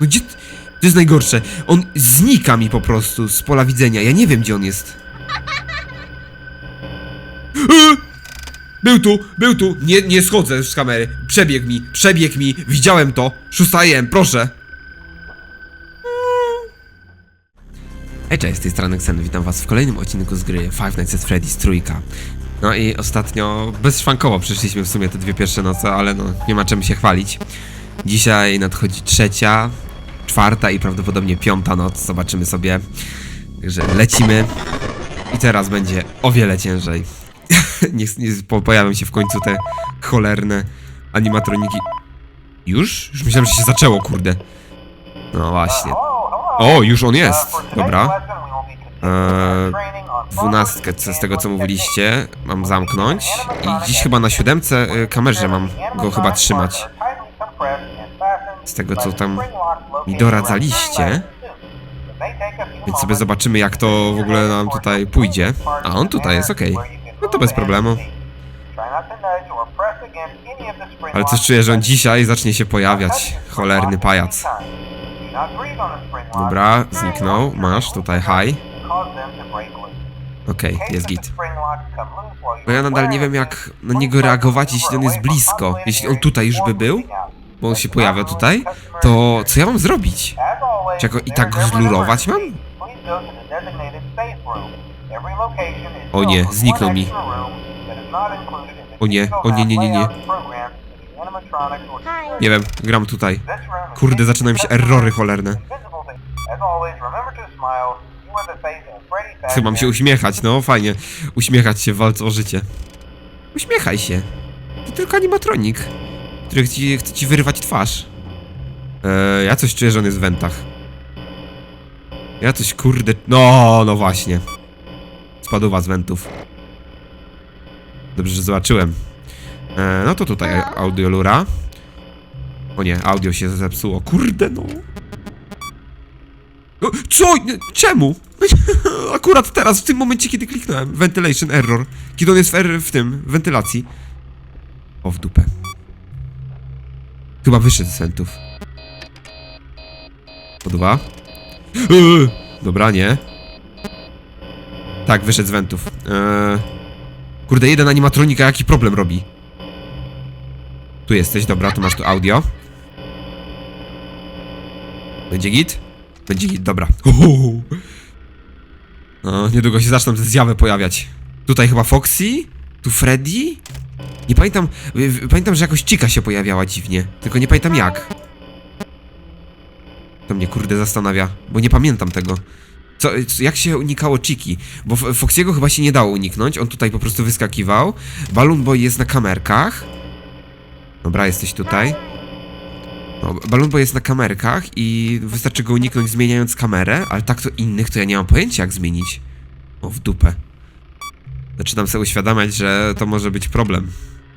No gdzie... To jest najgorsze. On znika mi po prostu z pola widzenia. Ja nie wiem, gdzie on jest. E! Był tu, był tu. Nie, nie schodzę z kamery. Przebiegł mi, przebiegł mi. Widziałem to. Szóstajem, proszę. Hej, cześć, z tej strony Xen, witam was w kolejnym odcinku z gry Five Nights at Freddy's trójka. No i ostatnio bezszwankowo przeszliśmy w sumie te dwie pierwsze noce, ale no, nie ma czym się chwalić. Dzisiaj nadchodzi trzecia, czwarta i prawdopodobnie piąta noc, zobaczymy sobie. Także lecimy i teraz będzie o wiele ciężej. Niech nie, po, pojawią się w końcu te cholerne animatroniki. Już? Już myślałem, że się zaczęło, kurde. No właśnie. O, już on jest. Dobra. Eee, dwunastkę z tego co mówiliście mam zamknąć i dziś chyba na siódemce y, kamerze mam go chyba trzymać. Z tego co tam mi doradzaliście. Więc sobie zobaczymy jak to w ogóle nam tutaj pójdzie. A on tutaj jest, okej. No to bez problemu. Ale coś czuję, że on dzisiaj zacznie się pojawiać. Cholerny pajac. Dobra, zniknął. Masz tutaj high. Okej, jest git. Bo ja nadal nie wiem jak na niego reagować, jeśli on jest blisko. Jeśli on tutaj już by był, bo on się pojawia tutaj, to co ja mam zrobić? Czy jako i tak go zlurować mam? O nie, zniknął mi. O nie, o nie, nie, nie, nie. Nie wiem, gram tutaj. Kurde, zaczynają się errory cholerne. Chyba mam się uśmiechać, no fajnie. Uśmiechać się w walce o życie. Uśmiechaj się. To tylko animatronik, który chce ci, chce ci wyrywać twarz. Eee, ja coś czuję, że on jest w wentach. Ja coś kurde... No, no właśnie. Spadł z wentów. Dobrze, że zobaczyłem. Eee, no to tutaj audiolura. O nie, audio się zepsuło. Kurde, no. Co? Czemu? Akurat teraz, w tym momencie, kiedy kliknąłem. Ventilation error. Kiedy on jest w, er- w tym, w wentylacji. O, w dupę. Chyba wyszedł z wentów. Po dwa. Eee, Dobra, nie. Tak, wyszedł z wentów. Eee, kurde, jeden animatronika jaki problem robi. Tu jesteś, dobra, tu masz tu audio. Będzie git? Będzie git, dobra. Uhu. No, niedługo się zaczną te zjawy pojawiać. Tutaj chyba Foxy? Tu Freddy? Nie pamiętam, y, y, pamiętam, że jakoś Chica się pojawiała dziwnie, tylko nie pamiętam jak. To mnie kurde zastanawia, bo nie pamiętam tego. Co, co, jak się unikało Chiki? Bo Foxiego chyba się nie dało uniknąć, on tutaj po prostu wyskakiwał. Balloon Boy jest na kamerkach. Dobra, jesteś tutaj. No, Balloon Boy jest na kamerkach i wystarczy go uniknąć zmieniając kamerę, ale tak to innych to ja nie mam pojęcia jak zmienić. O, w dupę. Zaczynam sobie uświadamiać, że to może być problem.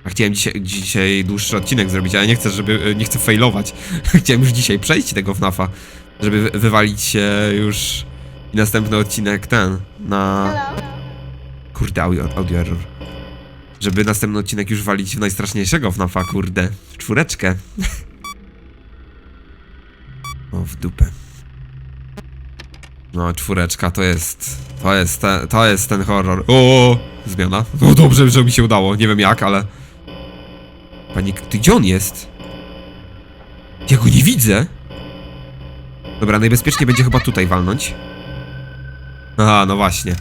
A chciałem dzisiaj, dzisiaj dłuższy odcinek zrobić, ale nie chcę, żeby, nie chcę failować. chciałem już dzisiaj przejść tego FNAFa, żeby wy- wywalić się już i następny odcinek ten, na... Kurde, audio, audio error. Żeby następny odcinek już walić w najstraszniejszego FNAFa, kurde. W czwóreczkę. O, w dupę. No, czwóreczka to jest... To jest, te, to jest ten horror. O, zmiana. No dobrze, że mi się udało. Nie wiem jak, ale... Pani, ty gdzie on jest? Ja go nie widzę. Dobra, najbezpieczniej będzie chyba tutaj walnąć. Aha, no właśnie.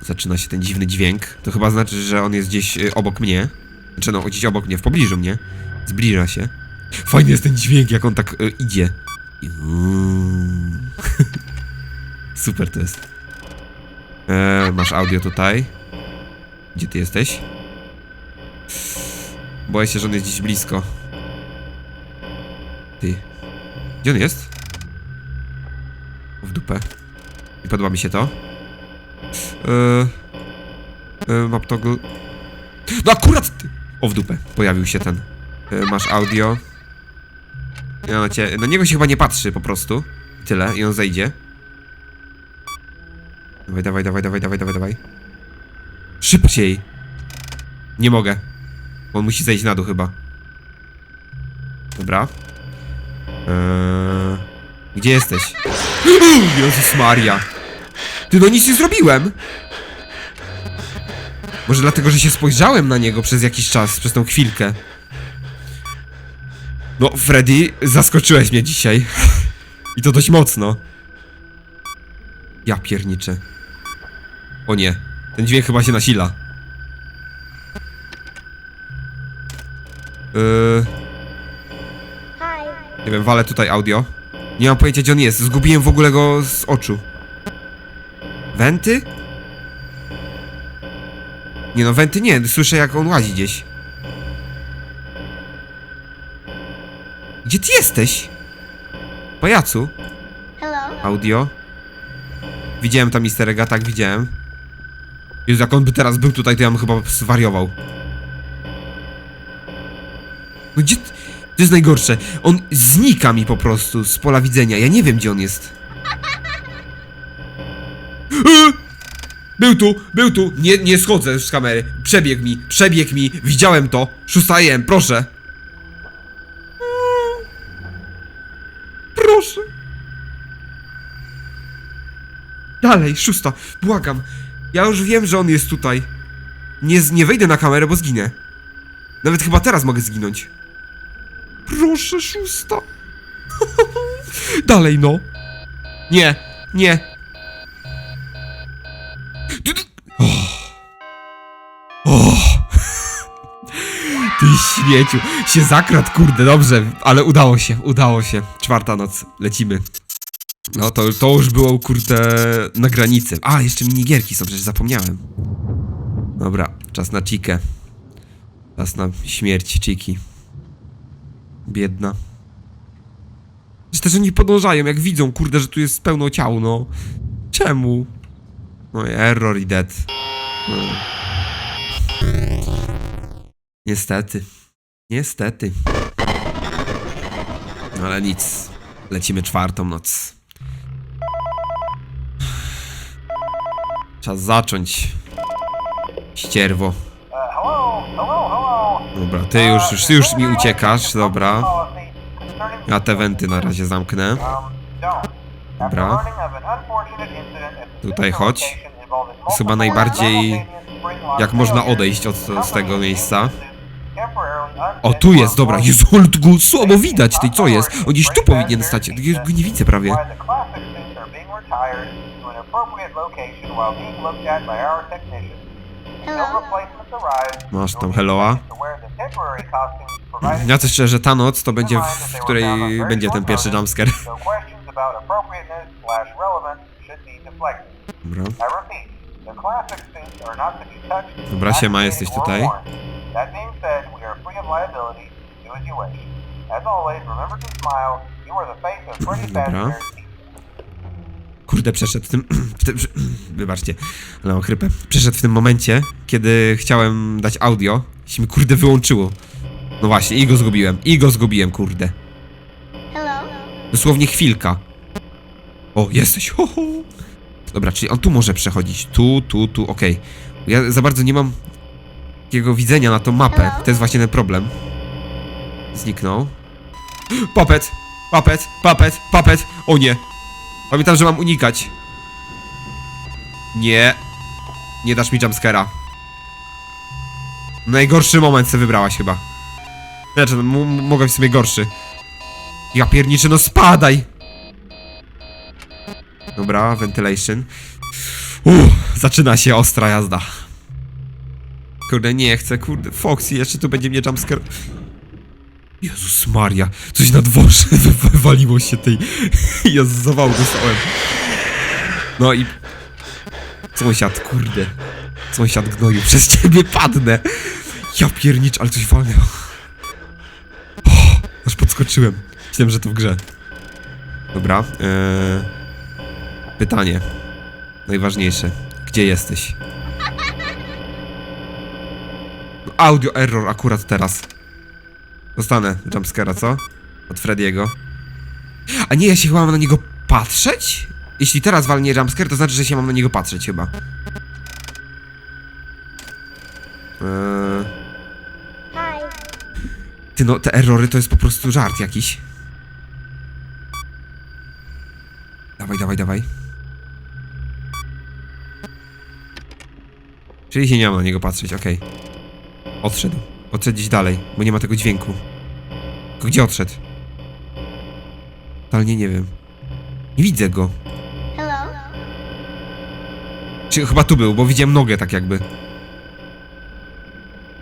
Zaczyna się ten dziwny dźwięk. To chyba znaczy, że on jest gdzieś y, obok mnie. Znaczy no, gdzieś obok mnie, w pobliżu mnie. Zbliża się. Fajny jest ten dźwięk, jak on tak y, idzie. I- Mm. Super to jest. E, masz audio tutaj. Gdzie ty jesteś? Boję się, że on jest gdzieś blisko. Ty. Gdzie on jest? W dupę. Nie podoba mi się to. Eee, e, map toggle. No akurat! Ty. O, w dupę. Pojawił się ten. E, masz audio. Na, cię, na niego się chyba nie patrzy po prostu. Tyle i on zejdzie. Dawaj, dawaj, dawaj, dawaj, dawaj, dawaj, dawaj. Szybciej. Nie mogę. Bo on musi zejść na dół chyba. Dobra. Eee, gdzie jesteś? Jezus Maria! Ty no nic nie zrobiłem! Może dlatego, że się spojrzałem na niego przez jakiś czas, przez tą chwilkę. No, Freddy, zaskoczyłeś mnie dzisiaj. I to dość mocno. Ja pierniczę. O nie, ten dźwięk chyba się nasila. Yy, nie wiem, walę tutaj audio. Nie mam pojęcia gdzie on jest, zgubiłem w ogóle go z oczu. Wenty? Nie no, wenty nie, słyszę jak on łazi gdzieś. Gdzie ty jesteś? Pajacu? Hello. Audio. Widziałem tam Mister Ega, tak widziałem. Jezu, jak on by teraz był tutaj, to ja bym chyba zwariował. No gdzie... t- To jest najgorsze. On znika mi po prostu z pola widzenia. Ja nie wiem, gdzie on jest. E! Był tu, był tu. Nie, nie schodzę z kamery. Przebiegł mi, przebiegł mi. Widziałem to. Szóstajem, proszę. Proszę. Dalej, szósta, błagam. Ja już wiem, że on jest tutaj. Nie, nie wejdę na kamerę, bo zginę. Nawet chyba teraz mogę zginąć. Proszę, szósta. Dalej, no. Nie, nie. Oh. Oh. Ty śmieciu. Się zakradł, kurde, dobrze, ale udało się, udało się. Czwarta noc, lecimy. No to, to już było, kurde, na granicy. A, jeszcze minigierki są, przecież zapomniałem. Dobra, czas na Chikę. Czas na śmierć Chiki. Biedna. Że też oni podążają, jak widzą, kurde, że tu jest pełno ciał, no. Czemu? No error i dead. No. Niestety. Niestety. No ale nic. Lecimy czwartą noc. Czas zacząć. Ścierwo. Dobra, ty już, już, ty już mi uciekasz, dobra. Ja te wenty na razie zamknę. Dobra. Tutaj chodź. Jest chyba najbardziej jak można odejść od, od tego miejsca. O, tu jest, dobra. Jezu, ale słabo widać, tej co jest? On gdzieś tu powinien stać, go nie widzę prawie. Retired to an appropriate location while being looked at by our technicians. No Hello. Masz tam helloa. Ja coś szczerze, że ta noc to będzie, w której będzie ten pierwszy jumpscare. Deflected. Dobra. Dobra, siema, jesteś tutaj. Dobra. Kurde, przeszedł w tym... W tym wybaczcie, ale mam chrypę. Przeszedł w tym momencie, kiedy chciałem dać audio i się mi kurde wyłączyło. No właśnie, i go zgubiłem. I go zgubiłem, kurde. Hello. Dosłownie chwilka. O, jesteś. Ho, ho. Dobra, czyli on tu może przechodzić. Tu, tu, tu, okej. Ja za bardzo nie mam takiego widzenia na tą mapę. To jest właśnie ten problem. Zniknął. Papet! Papet! Papet! Papet! O nie! Pamiętam, że mam unikać. Nie. Nie dasz mi jumpscare'a. Najgorszy moment sobie wybrałaś chyba. Znaczy, mogę być sobie gorszy. Ja pierniczę, no spadaj! Dobra, ventilation. Uff, zaczyna się ostra jazda. Kurde, nie chcę, kurde. Foxy, jeszcze tu będzie mnie jumpscare. Jezus Maria, coś na dworze wy- wywaliło się tej... Ja zawału dostałem. No i... Sąsiad, kurde. Sąsiad gnoju, przez ciebie padnę. Ja piernicz, ale coś walnęło. O, aż podskoczyłem. Myślałem, że to w grze. Dobra. Eee, pytanie. Najważniejsze. Gdzie jesteś? No, Audio error akurat teraz. Dostanę jumpscare'a, co? Od Frediego. A nie, ja się chyba mam na niego patrzeć? Jeśli teraz walnie jumpscare, to znaczy, że się mam na niego patrzeć chyba. Eee, ty no, te errory to jest po prostu żart jakiś. Dawaj, dawaj, dawaj. Czyli się nie mam na niego patrzeć, okej. Odszedł. Odszedł gdzieś dalej, bo nie ma tego dźwięku. Tylko gdzie odszedł? Totalnie nie wiem. Nie widzę go. Hello? Czy chyba tu był, bo widziałem nogę tak jakby.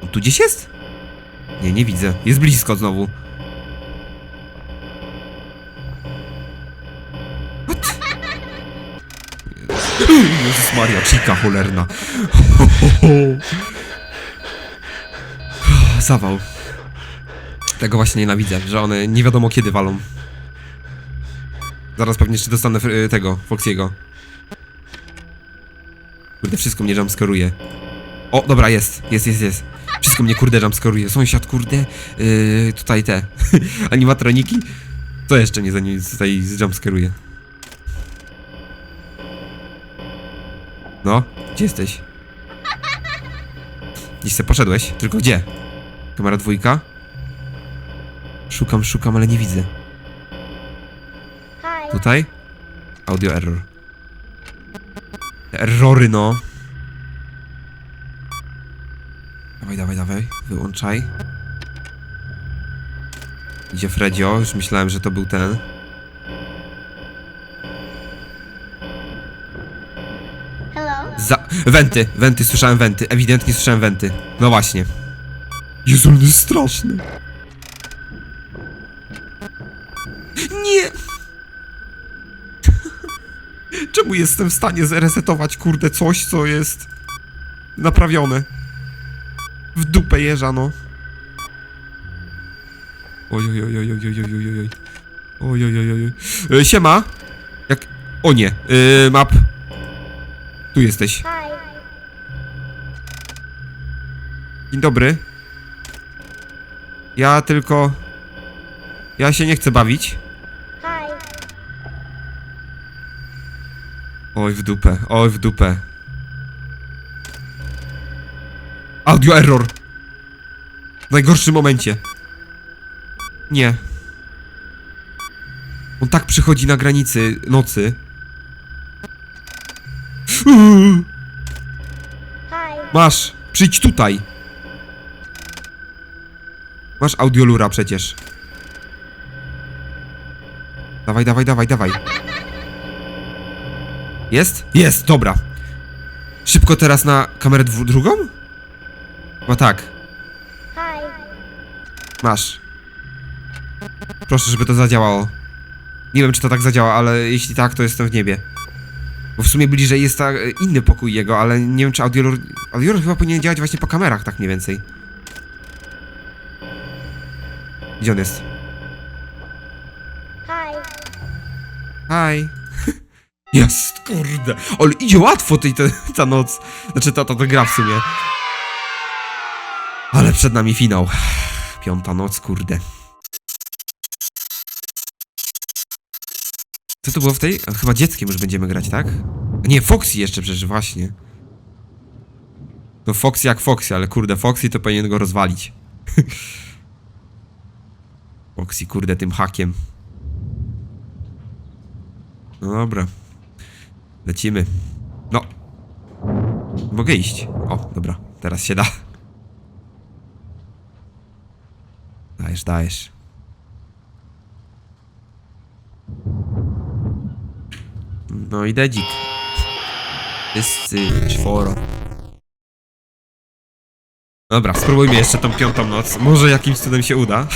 On tu gdzieś jest? Nie, nie widzę. Jest blisko znowu. What? Jezus Maria, czika cholerna. Zawał. Tego właśnie nienawidzę, że one nie wiadomo kiedy walą. Zaraz pewnie jeszcze dostanę y, tego, Foxiego. Kurde, wszystko mnie jumpscaruje. O, dobra, jest, jest, jest, jest. Wszystko mnie kurde jumpscaruje. Sąsiad, kurde, yy, tutaj te animatroniki. Co jeszcze mnie za nim tutaj jumpscaruje? No, gdzie jesteś? Gdzieś se poszedłeś? Tylko gdzie? Kamera dwójka? Szukam, szukam, ale nie widzę. Tutaj? Audio error. Errory, no. Dawaj, dawaj, dawaj. Wyłączaj. Idzie Fredzio. Już myślałem, że to był ten. Za... Wenty, wenty, słyszałem wenty. Ewidentnie słyszałem wenty. No właśnie. Jezu, on jest straszny. Nie! Czemu jestem w stanie zresetować, kurde, coś, co jest naprawione? W dupę jeża, no. Oj, oj, oj, oj, oj, oj, oj, oj, oj. Oj, oj, oj, oj. E, siema. Jak... O nie. E, map. Tu jesteś. Dzień dobry. Ja tylko... Ja się nie chcę bawić. Hi. Oj w dupę, oj w dupę. Audio error. W najgorszym momencie. Nie. On tak przychodzi na granicy nocy. Uuu, Hi. Masz, przyjdź tutaj. Masz audiolura przecież. Dawaj, dawaj, dawaj, dawaj. Jest? Jest, dobra. Szybko teraz na kamerę drugą? No tak, masz. Proszę, żeby to zadziałało. Nie wiem, czy to tak zadziała, ale jeśli tak, to jestem w niebie. Bo w sumie bliżej jest ta, e, inny pokój jego, ale nie wiem, czy audiolur... Audiolur chyba powinien działać właśnie po kamerach, tak mniej więcej. Gdzie on jest? Hi. Hi. Jest, kurde. Ale idzie łatwo tej, ta, ta noc. Znaczy, ta, ta, ta gra w sumie. Ale przed nami finał. Piąta noc, kurde. Co to było w tej? Chyba dzieckiem już będziemy grać, tak? A Nie, Foxy jeszcze przecież, właśnie. No Foxy jak Foxy, ale kurde, Foxy to powinien go rozwalić. Foxy, kurde, tym hakiem. No dobra. Lecimy. No. Mogę iść. O, dobra. Teraz się da. Dajesz, dajesz. No i dedzik. Wszyscy czworo. Dobra, spróbujmy jeszcze tą piątą noc. Może jakimś cudem się uda.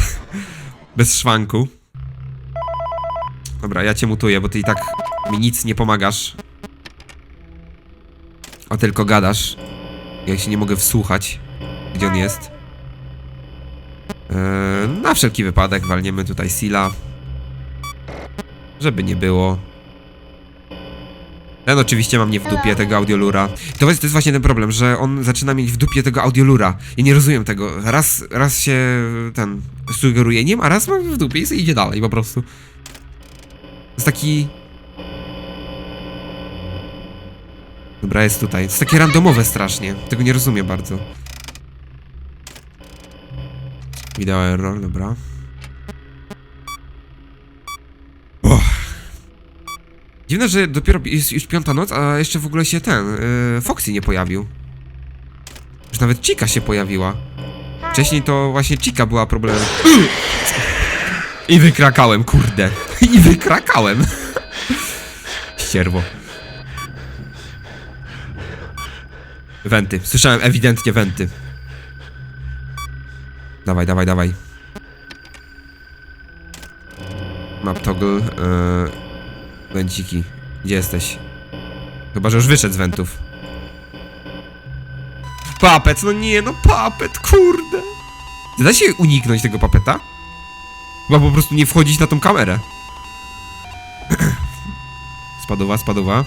Bez szwanku. Dobra, ja cię mutuję, bo ty i tak mi nic nie pomagasz. A tylko gadasz. Ja się nie mogę wsłuchać, gdzie on jest. Eee, na wszelki wypadek walniemy tutaj Sila. Żeby nie było. Ten oczywiście mam nie w dupie tego audiolura. To jest, to jest właśnie ten problem, że on zaczyna mieć w dupie tego audiolura. I nie rozumiem tego. Raz, raz się ten sugeruje nim, a raz ma w dupie i idzie dalej po prostu. To jest taki... Dobra, jest tutaj. To jest takie randomowe strasznie. Tego nie rozumiem bardzo. Wideo error, dobra. Dziwne, że dopiero jest już piąta noc, a jeszcze w ogóle się ten, yy, Foxy nie pojawił. Już nawet Chica się pojawiła. Wcześniej to właśnie Chica była problemem. I wykrakałem, kurde. I wykrakałem. Ścierwo. Wenty. Słyszałem ewidentnie wenty. Dawaj, dawaj, dawaj. Map toggle. Yy, węciki. Gdzie jesteś? Chyba, że już wyszedł z wentów. Papet, no nie, no papet, kurde. Da się uniknąć tego papeta? Chyba po prostu nie wchodzić na tą kamerę. spadowa, spadowa.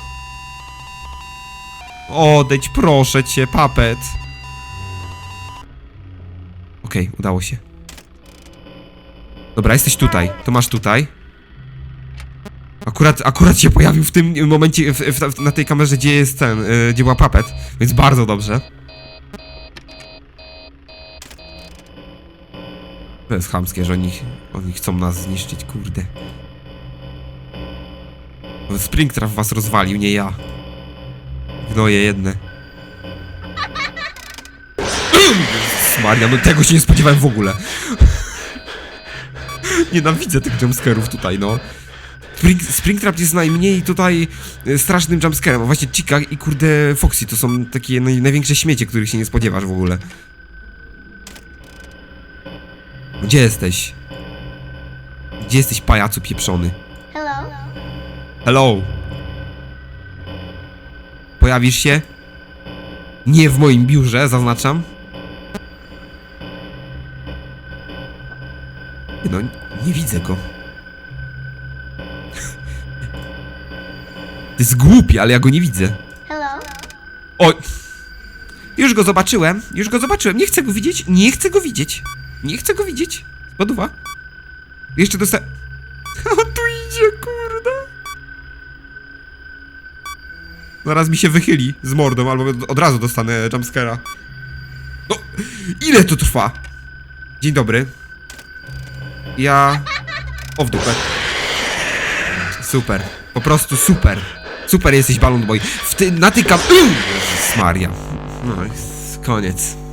Odejdź, proszę cię, papet. Okej, udało się. Dobra, jesteś tutaj. To masz tutaj. Akurat, akurat się pojawił w tym momencie, w, w, na tej kamerze, gdzie jest ten, y, gdzie była papet, więc bardzo dobrze. To jest chamskie, że oni, oni chcą nas zniszczyć, kurde. Springtrap was rozwalił, nie ja. Gnoje jedne. Maria, no tego się nie spodziewałem w ogóle. Nienawidzę tych jumpscarów tutaj, no. Spring, Springtrap jest najmniej tutaj e, strasznym jumpscarem, a właśnie Chica i kurde Foxy to są takie naj, największe śmiecie, których się nie spodziewasz w ogóle. Gdzie jesteś? Gdzie jesteś, pajacu pieprzony? Hello. Hello? Pojawisz się? Nie w moim biurze, zaznaczam. No, nie widzę go. To jest głupi, ale ja go nie widzę. Hello. Oj! Już go zobaczyłem, już go zobaczyłem. Nie chcę go widzieć, nie chcę go widzieć. Nie chcę go widzieć. Spoduwa. Jeszcze dosta... O, tu idzie, kurde. Zaraz mi się wychyli z mordą, albo od razu dostanę jumpscare'a. No, ile to trwa? Dzień dobry. Ja... O, w dupę. Super. Po prostu super. Super jesteś, Balloon Boy. W ty, na tej kam... Jezus Maria. No, jest koniec.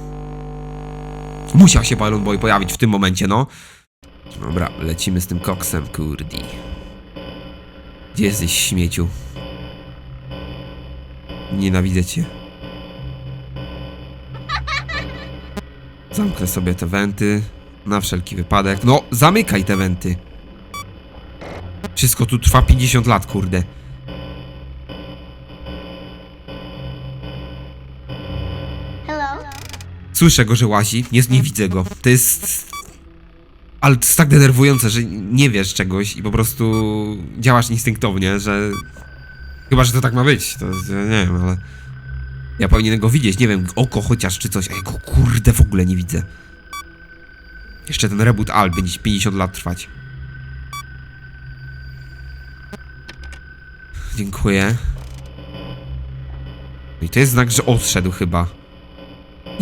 Musiał się Balloon Boy pojawić w tym momencie, no. Dobra, lecimy z tym koksem, kurdi. Gdzie jesteś, śmieciu? Nienawidzę cię. Zamknę sobie te wenty. Na wszelki wypadek. No, zamykaj te wenty. Wszystko tu trwa 50 lat, kurde. Słyszę go, że łazi. Nie, nie widzę go. To jest... Ale to jest tak denerwujące, że nie wiesz czegoś i po prostu działasz instynktownie, że... Chyba, że to tak ma być. To ja nie wiem, ale... Ja powinienem go widzieć, nie wiem, oko chociaż czy coś, a ja go kurde w ogóle nie widzę. Jeszcze ten reboot Al będzie 50 lat trwać. Dziękuję. I to jest znak, że odszedł chyba.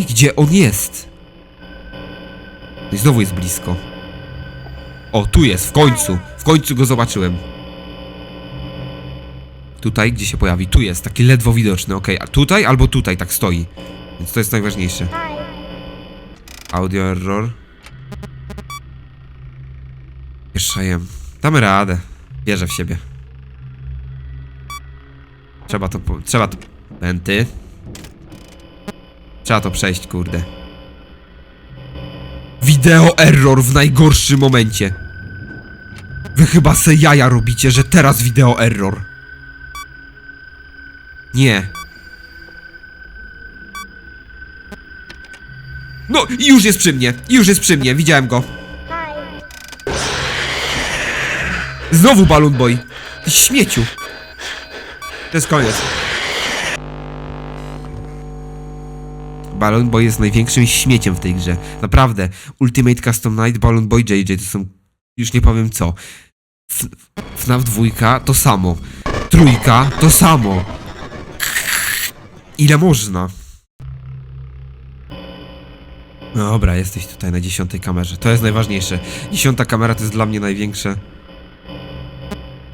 I gdzie on jest? I znowu jest blisko. O, tu jest, w końcu. W końcu go zobaczyłem. Tutaj, gdzie się pojawi. Tu jest, taki ledwo widoczny, okej. A tutaj albo tutaj tak stoi. Więc to jest najważniejsze. Audio error. Jeszcze jem. Damy radę. Wierzę w siebie. Trzeba to... Trzeba to... Pęty. Trzeba to przejść, kurde. Wideo error w najgorszym momencie. Wy chyba se jaja robicie, że teraz wideo error. Nie. No i już jest przy mnie, już jest przy mnie, widziałem go. Znowu Balloon Boy. Śmieciu. To jest koniec. Balloon Boy jest największym śmieciem w tej grze. Naprawdę. Ultimate Custom Night, Balloon Boy JJ to są... Już nie powiem co. FNAF dwójka to samo. Trójka to samo. Ile można? Dobra, jesteś tutaj na dziesiątej kamerze. To jest najważniejsze. Dziesiąta kamera to jest dla mnie największe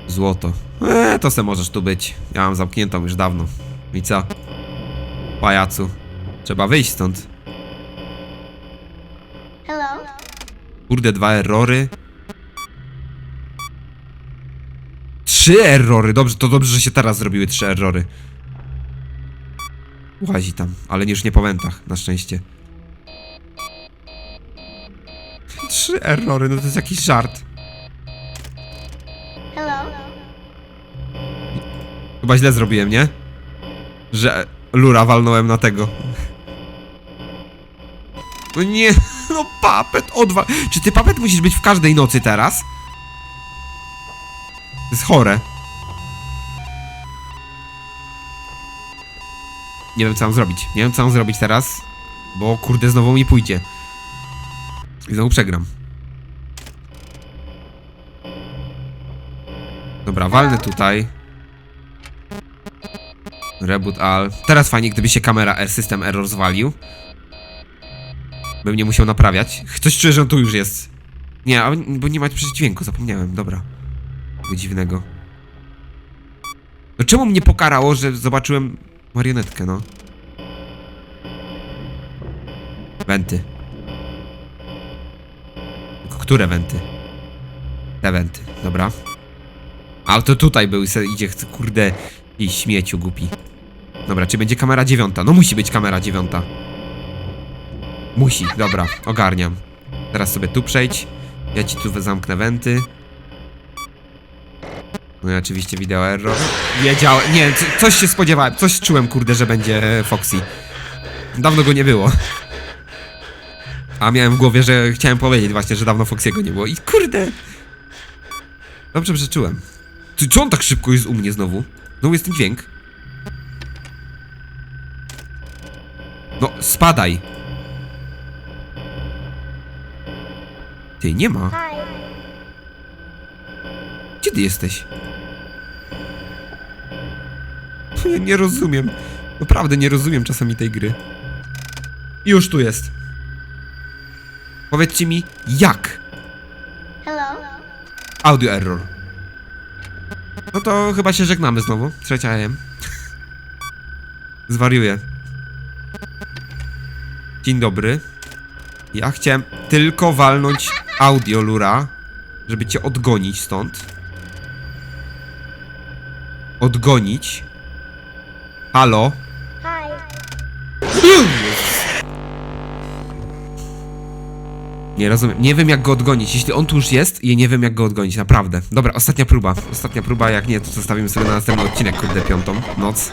Złoto. Eee, to se możesz tu być. Ja mam zamkniętą już dawno. I co? Pajacu. Trzeba wyjść stąd. Hello? Kurde, dwa errory. Trzy errory. Dobrze, to dobrze, że się teraz zrobiły trzy errory. Łazi tam, ale już nie po wentach, na szczęście. Trzy errory, no to jest jakiś żart. Hello? Chyba źle zrobiłem, nie? Że lura walnąłem na tego. No nie, no papet, odwa... Czy ty papet musisz być w każdej nocy teraz? To jest chore. Nie wiem co mam zrobić. Nie wiem co mam zrobić teraz, bo kurde znowu mi pójdzie. I znowu przegram. Dobra, walnę tutaj. Reboot all. Teraz fajnie, gdyby się kamera e, system error zwalił. Bym nie musiał naprawiać. Coś czuję, że on tu już jest. Nie, a- bo nie ma przecież dźwięku, zapomniałem, dobra. Tego dziwnego. No czemu mnie pokarało, że zobaczyłem marionetkę, no? Wenty. Tylko które wenty? Te wenty, dobra. Ale to tutaj był idzie, kurde, i śmieciu głupi. Dobra, czy będzie kamera dziewiąta? No musi być kamera dziewiąta. Musi, dobra, ogarniam. Teraz sobie tu przejdź. Ja ci tu zamknę wenty. No i oczywiście wideo error. Wiedziałem, nie, co, coś się spodziewałem, coś czułem, kurde, że będzie Foxy. Dawno go nie było. A miałem w głowie, że chciałem powiedzieć właśnie, że dawno Foxy'ego nie było i kurde. Dobrze przeczułem. Ty, co on tak szybko jest u mnie znowu? Znowu jest ten dźwięk. No, spadaj. Ty, nie ma. Gdzie ty jesteś? Ja nie rozumiem. Naprawdę nie rozumiem czasami tej gry. Już tu jest. Powiedzcie mi, jak? Hello? Audio error. No to chyba się żegnamy znowu. Trzecia AM. Zwariuję. Dzień dobry. Ja chciałem tylko walnąć audio lura, żeby cię odgonić stąd. Odgonić. Halo? Hi. Nie rozumiem. Nie wiem jak go odgonić. Jeśli on tu już jest, ja nie wiem jak go odgonić, naprawdę. Dobra, ostatnia próba. Ostatnia próba, jak nie, to zostawimy sobie na następny odcinek, kurde, piątą noc.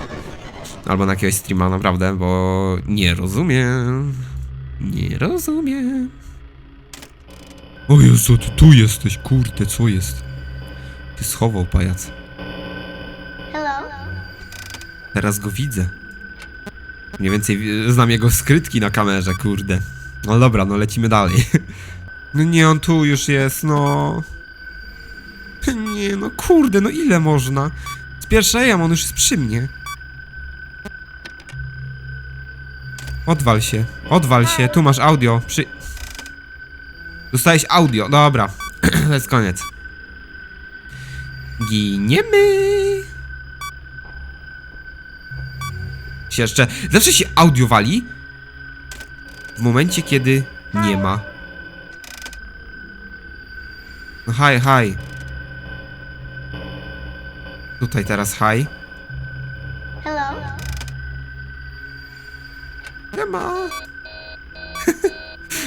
Albo na jakiegoś streama, naprawdę, bo nie rozumiem. Nie rozumiem. O Jezu, ty tu jesteś, kurde, co jest? Ty schował pajac. Hello? Teraz go widzę. Mniej więcej wi- znam jego skrytki na kamerze, kurde. No dobra, no lecimy dalej. No nie, on tu już jest, no. Nie, no kurde, no ile można? Jam, on już jest przy mnie. Odwal się, odwal się, tu masz audio, przy... Dostałeś audio, dobra. to jest koniec. Giniemy! się jeszcze. Zawsze się audio wali w momencie, kiedy nie ma. No haj, haj. Tutaj teraz haj.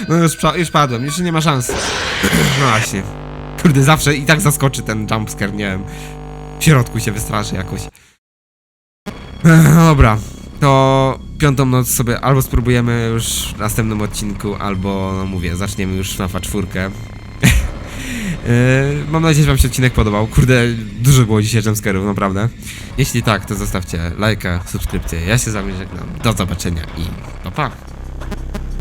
No już, już padłem, już nie ma szans. No właśnie. Kurde, zawsze i tak zaskoczy ten jumpscare, nie wiem. W środku się wystraszy jakoś. No dobra, to piątą noc sobie albo spróbujemy już w następnym odcinku, albo, no mówię, zaczniemy już na czwórkę. Yy, mam nadzieję, że wam się odcinek podobał. Kurde, dużo było dzisiaj jumpscare'ów, naprawdę. Jeśli tak, to zostawcie lajka, subskrypcję. Ja się z wami żegnam. Do zobaczenia i pa pa.